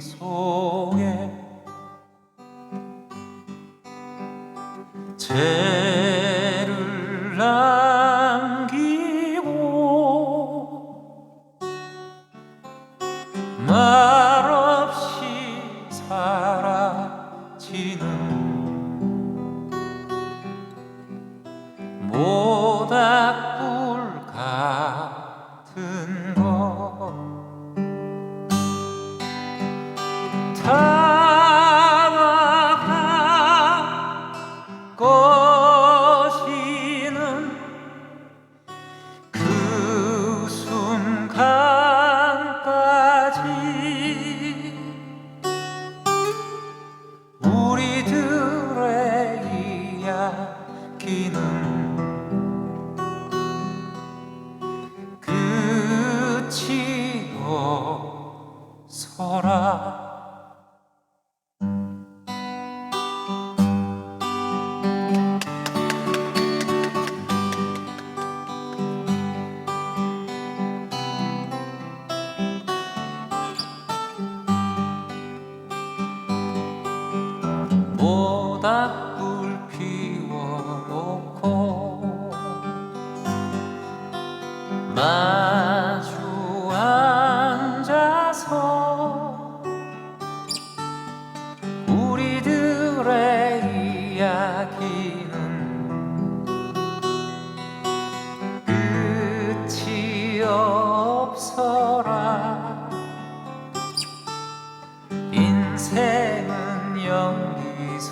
속에 죄를 남기고 말없이 사라지는 모닥불 같은 것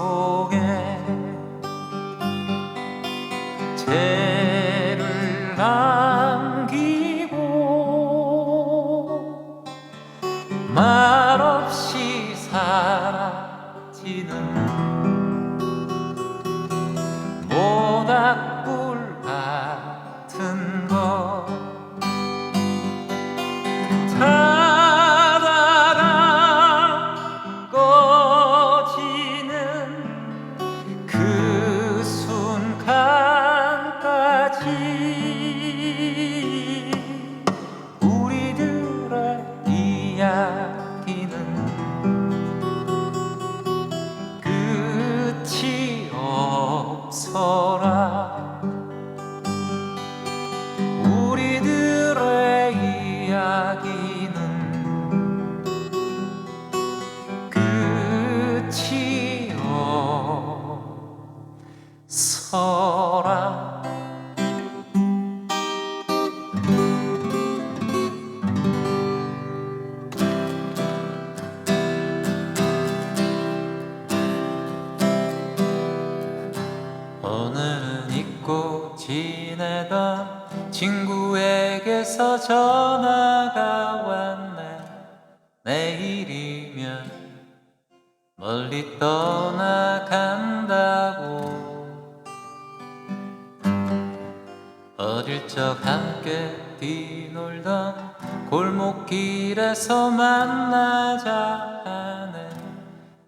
속에 친구에게서 전화가 왔네. 내일이면 멀리 떠나간다고. 어릴 적 함께 뛰놀던 골목길에서 만나자 하네.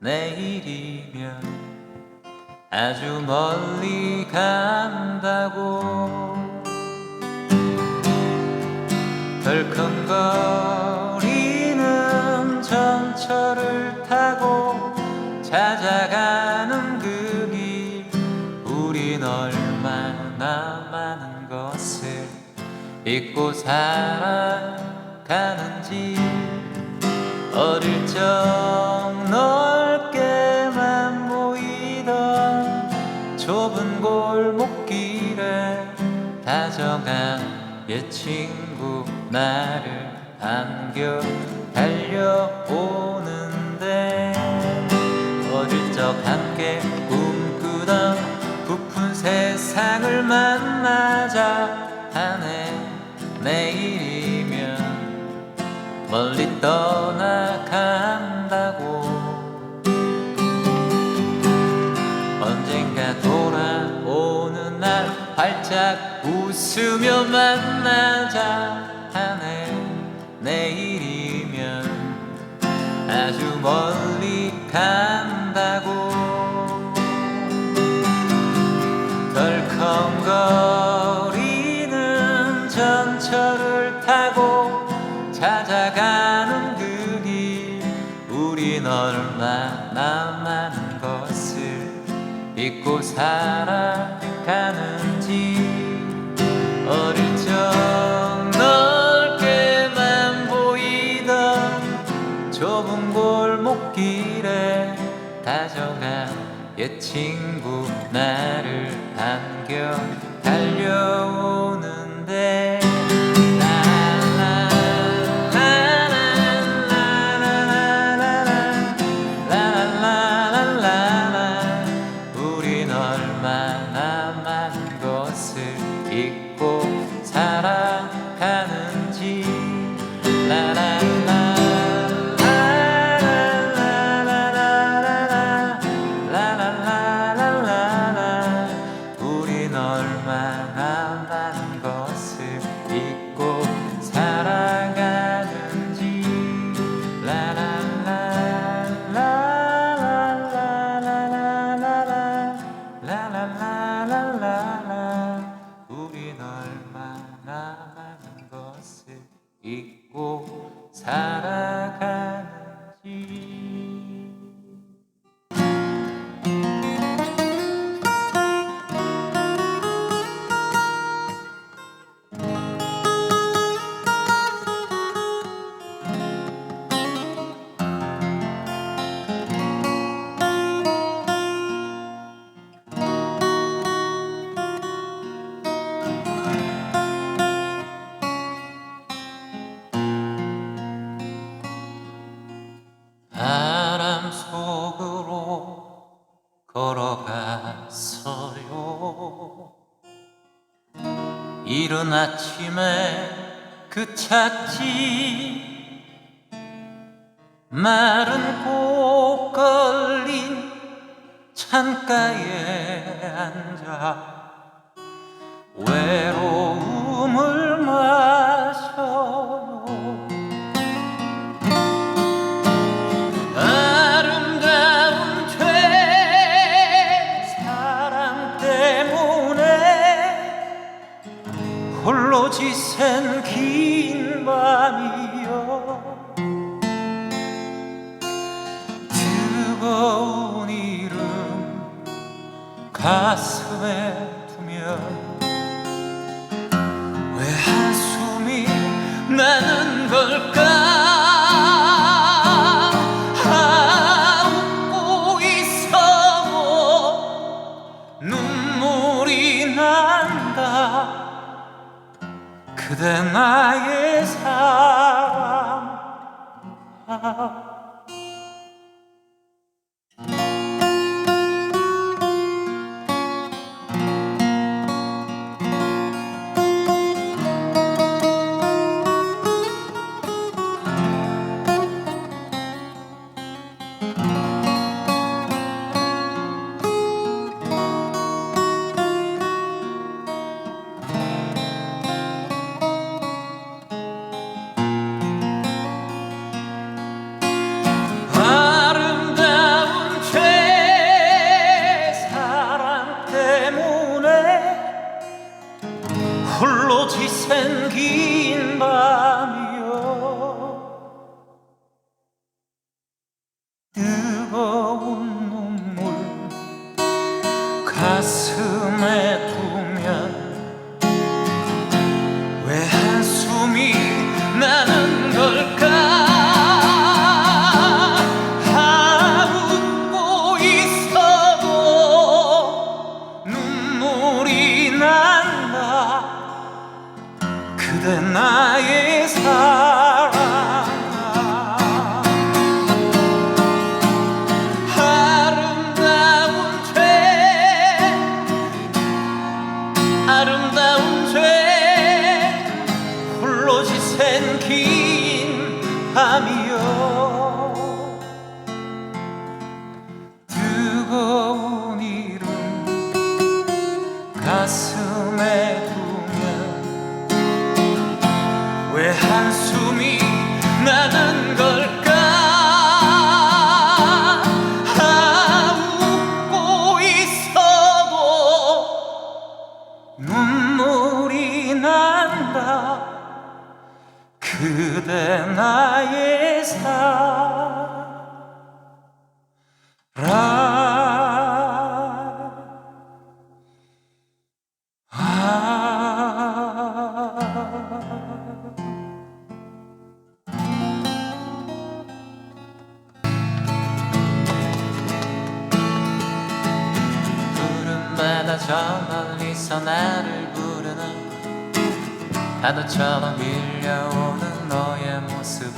내일이면 아주 멀리 간다고 믿고 살아가는지 어릴 적 넓게만 보이던 좁은 골목길에 다정한 옛 친구 나를 안겨 달려오는데 어릴 적 함께 꿈꾸던 부푼 세상을 만나자 멀리 떠나간다고. 언젠가 돌아오는 날 활짝 웃으며 만나자 하네. 내일이면 아주 멀리 가 얼마나 많은 것을 잊고 살아가는지. 어릴 적 넓게만 보이던 좁은 골목길에 다정한 옛 친구 나를 안겨 달려오는 over my, my. 푸른 아침에 그 찾지 마른 꽃 걸린 창가에 앉아 외로움을 말 And keep. 함이요 뜨거운 이름 가슴에 두면 왜 한숨이 나는 걸까 하고 있으면 눈물이 난다. 그대 나 나를 부르는 파도처럼 밀려오는 너의 모습이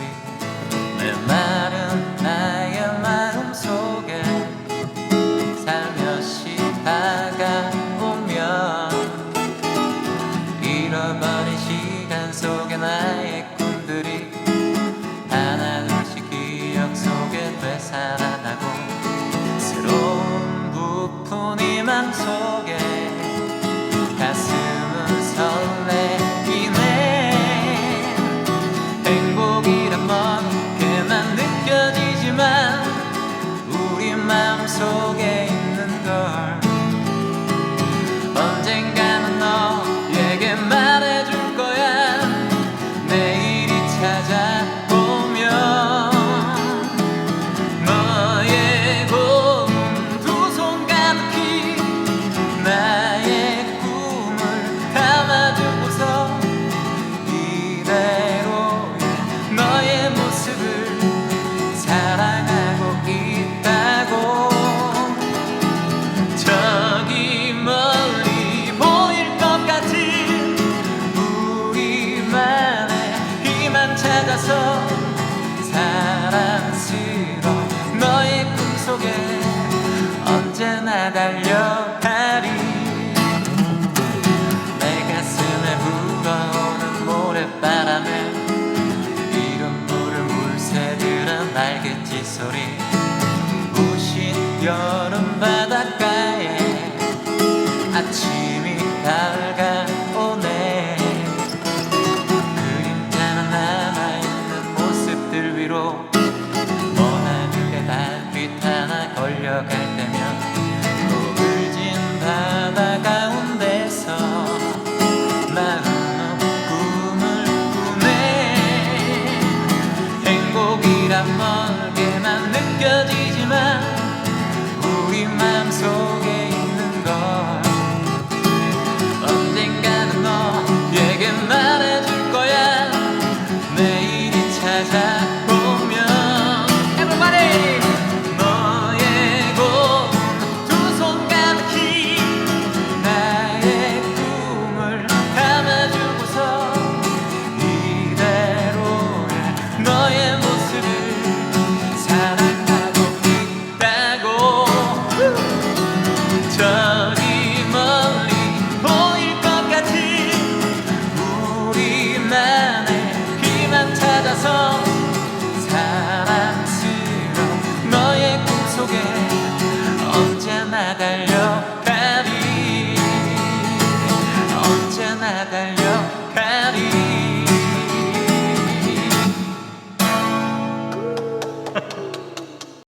내 말은 나의 마음 속에 살며시 다가오면 잃어버린 시간 속에 나의 꿈들이 하나둘씩 기억 속에 되살아나고 새로운 부푼 희망 속에